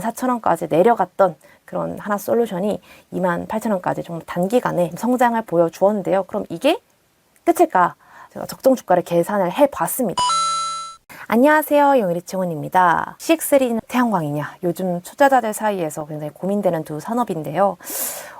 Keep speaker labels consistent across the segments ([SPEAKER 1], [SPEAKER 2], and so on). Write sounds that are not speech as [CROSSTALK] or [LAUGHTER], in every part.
[SPEAKER 1] 14,000원까지 내려갔던 그런 하나 솔루션이 28,000원까지 정말 단기간에 성장을 보여주었는데요. 그럼 이게 끝일까? 제가 적정 주가를 계산을 해봤습니다. 안녕하세요. 용일이치원입니다. CX3는 태양광이냐? 요즘 투자자들 사이에서 굉장히 고민되는 두 산업인데요.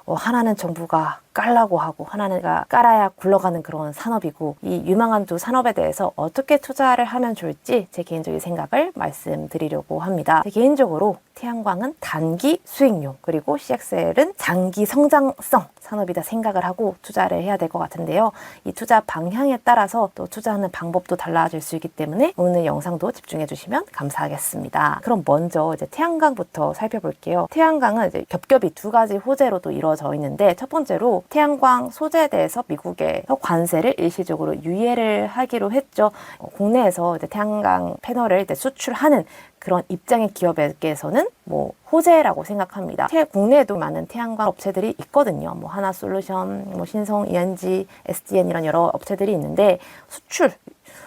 [SPEAKER 1] 어, 하나는 정부가 깔라고 하고 하나는 깔아야 굴러가는 그런 산업이고 이 유망한 두 산업에 대해서 어떻게 투자를 하면 좋을지 제 개인적인 생각을 말씀드리려고 합니다. 제 개인적으로 태양광은 단기 수익용 그리고 CXL은 장기 성장성 산업이다 생각을 하고 투자를 해야 될 것 같은데요. 이 투자 방향에 따라서 또 투자하는 방법도 달라질 수 있기 때문에 오늘 영상도 집중해 주시면 감사하겠습니다. 그럼 먼저 이제 태양광부터 살펴볼게요. 태양광은 이제 겹겹이 두 가지 호재로도 이루어져 있는데 첫 번째로 태양광 소재에 대해서 미국에서 관세를 일시적으로 유예를 하기로 했죠. 어, 국내에서 이제 태양광 패널을 이제 수출하는 그런 입장의 기업에게서는 뭐 호재라고 생각합니다. 태, 국내에도 많은 태양광 업체들이 있거든요. 뭐 하나 솔루션, 뭐 신성, ENG, SDN 이런 여러 업체들이 있는데 수출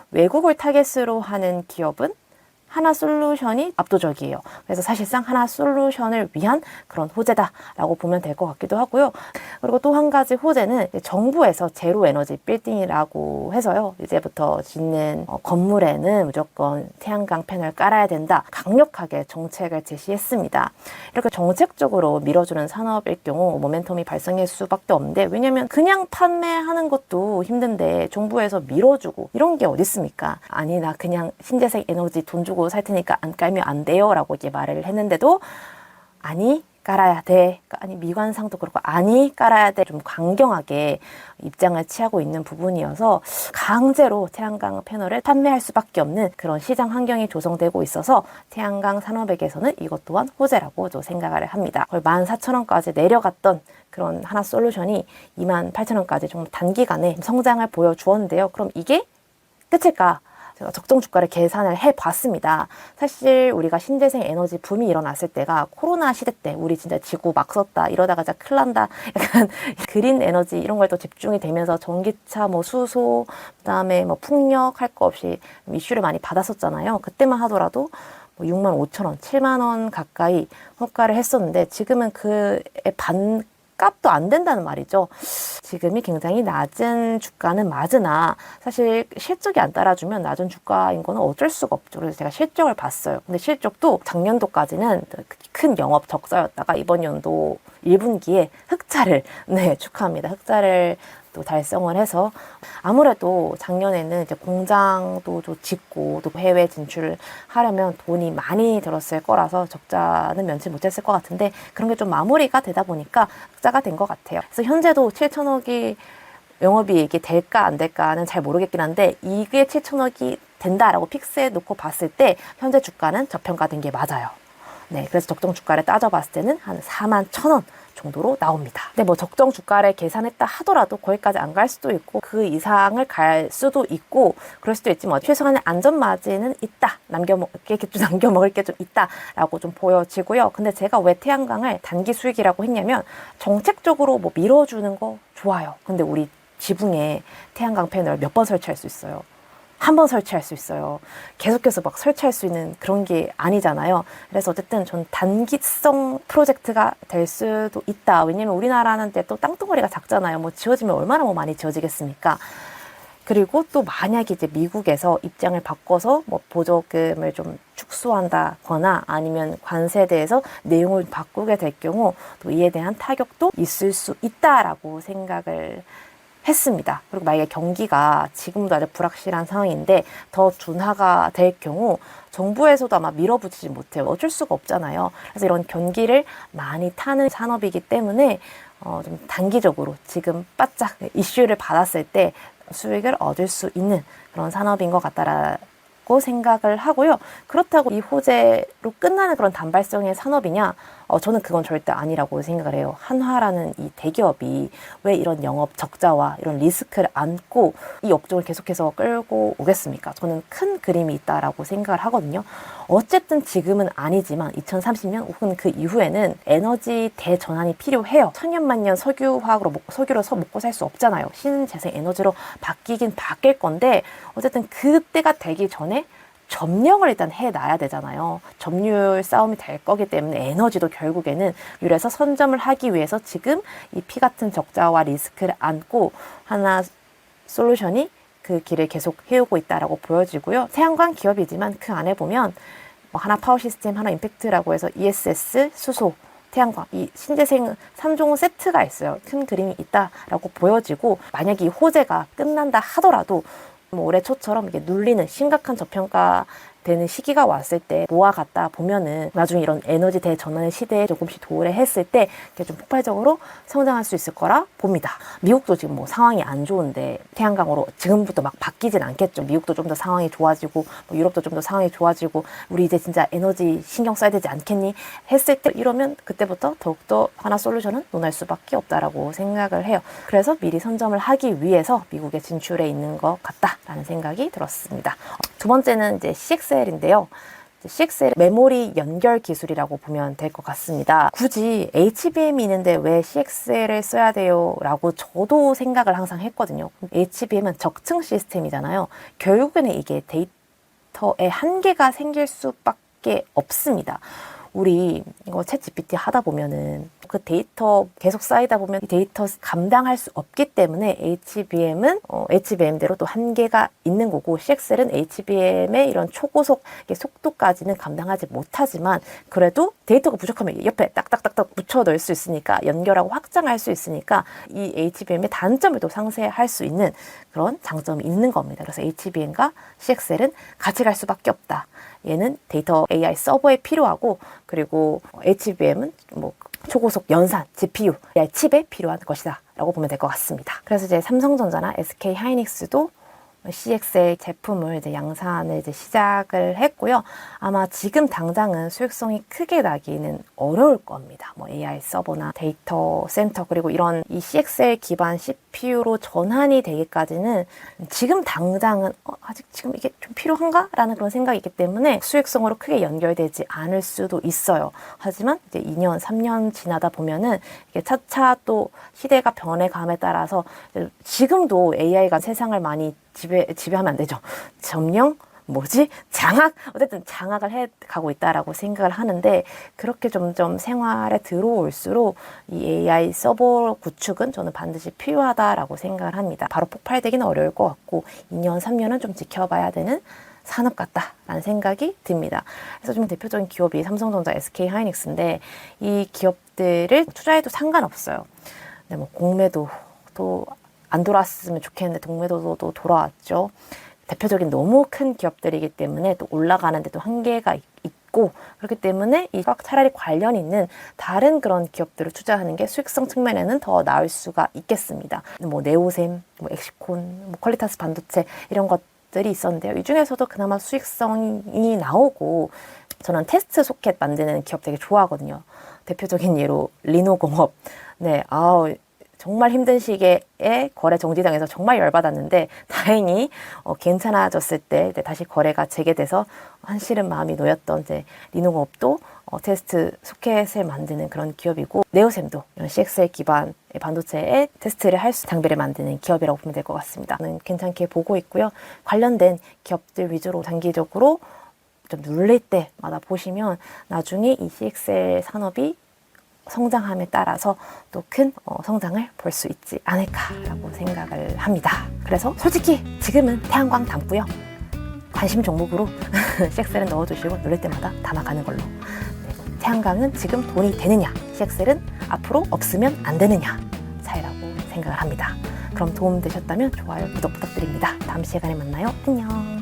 [SPEAKER 1] 외국을 타겟으로 하는 기업은 하나 솔루션이 압도적이에요. 그래서 사실상 하나 솔루션을 위한 그런 호재다라고 보면 될 것 같기도 하고요. 그리고 또 한 가지 호재는 정부에서 제로 에너지 빌딩이라고 해서요. 이제부터 짓는 어, 건물에는 무조건 태양광 패널 깔아야 된다. 강력하게 정책을 제시했습니다. 이렇게 정책적으로 밀어주는 산업일 경우 모멘텀이 발생할 수밖에 없는데 왜냐면 그냥 판매하는 것도 힘든데 정부에서 밀어주고 이런 게 어디 있습니까? 아니 나 그냥 신재생 에너지 돈 주고 살 테니까 안 깔면 안 돼요 라고 이제 말을 했는데도 아니 깔아야 돼. 아니 미관상도 그렇고 아니 깔아야 돼. 좀 강경하게 입장을 취하고 있는 부분이어서 강제로 태양광 패널을 판매할 수밖에 없는 그런 시장 환경이 조성되고 있어서 태양광 산업에게서는 이것 또한 호재라고 저 생각을 합니다. 거의 14,000원까지 내려갔던 그런 하나 솔루션이 28,000원까지 좀 단기간에 성장을 보여주었는데요. 그럼 이게 끝일까? 제가 적정 주가를 계산을 해봤습니다. 사실 우리가 신재생 에너지 붐이 일어났을 때가 코로나 시대 때 우리 진짜 지구 막 썼다 이러다가 진짜 큰일 난다 약간 [LAUGHS] 그린 에너지 이런 걸 또 집중이 되면서 전기차 뭐 수소 그다음에 뭐 풍력 할 거 없이 이슈를 많이 받았었잖아요. 그때만 하더라도 뭐 6만 5천 원, 7만 원 가까이 호가를 했었는데 지금은 그의 반 값도 안 된다는 말이죠. 지금이 굉장히 낮은 주가는 맞으나 사실 실적이 안 따라주면 낮은 주가인 거는 어쩔 수가 없죠. 그래서 제가 실적을 봤어요. 근데 실적도 작년도까지는 큰 영업 적자였다가 이번 연도 1분기에 흑자를 [LAUGHS] 네 축하합니다. 흑자를 또 달성을 해서 아무래도 작년에는 이제 공장도 좀 짓고 또 해외 진출을 하려면 돈이 많이 들었을 거라서 적자는 면치 못했을 것 같은데 그런 게 좀 마무리가 되다 보니까 흑자가 된 것 같아요. 그래서 현재도 7천억이 영업이익이 될까 안 될까는 잘 모르겠긴 한데 이게 7천억이 된다라고 픽스해 놓고 봤을 때 현재 주가는 저평가된 게 맞아요. 네, 그래서 적정 주가를 따져봤을 때는 한 4만 천원 정도로 나옵니다. 근데 뭐 적정 주가를 계산했다 하더라도 거기까지 안 갈 수도 있고 그 이상을 갈 수도 있고 그럴 수도 있지만 최소한의 안전 마진은 있다. 남겨 먹을 게좀 [LAUGHS] 남겨 먹을 게 좀 있다라고 좀 보여지고요. 근데 제가 왜 태양광을 단기 수익이라고 했냐면 정책적으로 뭐 밀어주는 거 좋아요. 근데 우리 지붕에 태양광 패널 몇 번 설치할 수 있어요. 한 번 설치할 수 있어요. 계속해서 막 설치할 수 있는 그런 게 아니잖아요. 그래서 어쨌든 전 단기성 프로젝트가 될 수도 있다. 왜냐면 우리나라는 또 땅덩어리가 작잖아요. 뭐 지어지면 얼마나 뭐 많이 지어지겠습니까? 그리고 또 만약에 이제 미국에서 입장을 바꿔서 뭐 보조금을 좀 축소한다거나 아니면 관세에 대해서 내용을 바꾸게 될 경우 또 이에 대한 타격도 있을 수 있다라고 생각을 했습니다. 그리고 만약에 경기가 지금도 아주 불확실한 상황인데 더 둔화가 될 경우 정부에서도 아마 밀어붙이지 못해요. 어쩔 수가 없잖아요. 그래서 이런 경기를 많이 타는 산업이기 때문에 어, 좀 단기적으로 지금 바짝 이슈를 받았을 때 수익을 얻을 수 있는 그런 산업인 것 같다라고 생각을 하고요. 그렇다고 이 호재로 끝나는 그런 단발성의 산업이냐? 어, 저는 그건 절대 아니라고 생각을 해요. 한화라는 이 대기업이 왜 이런 영업 적자와 이런 리스크를 안고 이 업종을 계속해서 끌고 오겠습니까? 저는 큰 그림이 있다라고 생각을 하거든요. 어쨌든 지금은 아니지만 2030년 혹은 그 이후에는 에너지 대전환이 필요해요. 천년만년 석유화학으로 먹, 석유로 서 먹고 살 수 없잖아요. 신재생 에너지로 바뀌긴 바뀔 건데 어쨌든 그때가 되기 전에 점령을 일단 해놔야 되잖아요. 점유율 싸움이 될 거기 때문에 에너지도 결국에는 유래서 선점을 하기 위해서 지금 이 피 같은 적자와 리스크를 안고 하나 솔루션이 그 길을 계속 해오고 있다라고 보여지고요. 태양광 기업이지만 그 안에 보면 뭐 하나 파워 시스템, 하나 임팩트라고 해서 ESS, 수소, 태양광 이 신재생 3종 세트가 있어요. 큰 그림이 있다라고 보여지고 만약에 이 호재가 끝난다 하더라도 뭐 올해 초처럼 이게 눌리는 심각한 저평가 되는 시기가 왔을 때 모아갔다 보면은 나중에 이런 에너지 대전환의 시대에 조금씩 도래했을 때 이렇게 좀 폭발적으로 성장할 수 있을 거라 봅니다. 미국도 지금 뭐 상황이 안 좋은데 태양광으로 지금부터 막 바뀌진 않겠죠. 미국도 좀 더 상황이 좋아지고 뭐 유럽도 좀 더 상황이 좋아지고 우리 이제 진짜 에너지 신경 써야 되지 않겠니 했을 때 이러면 그때부터 더욱더 하나 솔루션은 논할 수밖에 없다라고 생각을 해요. 그래서 미리 선점을 하기 위해서 미국에 진출해 있는 것 같다라는 생각이 들었습니다. 두 번째는 이제 CXL인데요. CXL 메모리 연결 기술이라고 보면 될 것 같습니다. 굳이 HBM이 있는데 왜 CXL을 써야 돼요? 라고 저도 생각을 항상 했거든요. HBM은 적층 시스템이잖아요. 결국에는 이게 데이터에 한계가 생길 수밖에 없습니다. 우리 이거 챗 GPT 하다 보면은 그 데이터 계속 쌓이다 보면 이 데이터 감당할 수 없기 때문에 HBM은 어, HBM대로 또 한계가 있는 거고 CXL은 HBM의 이런 초고속 속도까지는 감당하지 못하지만 그래도 데이터가 부족하면 옆에 딱딱딱딱 붙여 넣을 수 있으니까 연결하고 확장할 수 있으니까 이 HBM의 단점을 또 상쇄할 수 있는 그런 장점이 있는 겁니다. 그래서 HBM과 CXL은 같이 갈 수밖에 없다. 얘는 데이터 AI 서버에 필요하고 그리고 HBM은 뭐 초고속 연산 GPU 칩에 필요한 것이다 라고 보면 될 것 같습니다. 그래서 이제 삼성전자나 SK 하이닉스도 CXL 제품을 이제 양산을 이제 시작을 했고요. 아마 지금 당장은 수익성이 크게 나기는 어려울 겁니다. 뭐 AI 서버나 데이터 센터 그리고 이런 이 CXL 기반 CPU로 전환이 되기까지는 지금 당장은 어, 아직 지금 이게 좀 필요한가 라는 그런 생각이 있기 때문에 수익성으로 크게 연결되지 않을 수도 있어요. 하지만 이제 2년, 3년 지나다 보면은 이게 차차 또 시대가 변해감에 따라서 지금도 AI가 세상을 많이 지배, 지배하면 안 되죠. 점령? 뭐지? 장악? 어쨌든 장악을 해 가고 있다라고 생각을 하는데 그렇게 점점 생활에 들어올수록 이 AI 서버 구축은 저는 반드시 필요하다라고 생각을 합니다. 바로 폭발되기는 어려울 것 같고 2년, 3년은 좀 지켜봐야 되는 산업 같다라는 생각이 듭니다. 그래서 좀 대표적인 기업이 삼성전자, SK 하이닉스인데 이 기업들을 투자해도 상관없어요. 근데 뭐 공매도 또 안 돌아왔으면 좋겠는데 동매도도 돌아왔죠. 대표적인 너무 큰 기업들이기 때문에 또 올라가는데 도 한계가 있- 있고 그렇기 때문에 이가 차라리 관련 있는 다른 그런 기업들을 투자하는 게 수익성 측면에는 더 나을 수가 있겠습니다. 뭐 네오셈, 뭐 엑시콘, 뭐 퀄리타스 반도체 이런 것들이 있었는데요. 이 중에서도 그나마 수익성이 나오고 저는 테스트 소켓 만드는 기업 되게 좋아하거든요. 대표적인 예로 리노공업. 네, 아우 정말 힘든 시기에 거래 정지당해서 정말 열받았는데 다행히 어, 괜찮아졌을 때 다시 거래가 재개돼서 한시름 마음이 놓였던 이제 리노공업도 어, 테스트 소켓을 만드는 그런 기업이고 네오셈도 이런 CXL 기반의 반도체에 테스트를 할 수 장비를 만드는 기업이라고 보면 될 것 같습니다. 저는 괜찮게 보고 있고요. 관련된 기업들 위주로 단기적으로 좀 눌릴 때마다 보시면 나중에 이 CXL 산업이 성장함에 따라서 또 큰 성장을 볼 수 있지 않을까라고 생각을 합니다. 그래서 솔직히 지금은 태양광 담고요. 관심 종목으로 [LAUGHS] CXL은 넣어두시고 누릴 때마다 담아가는 걸로. 네, 태양광은 지금 돈이 되느냐, CXL은 앞으로 없으면 안 되느냐 차이라고 생각을 합니다. 그럼 도움 되셨다면 좋아요, 구독 부탁드립니다. 다음 시간에 만나요. 안녕.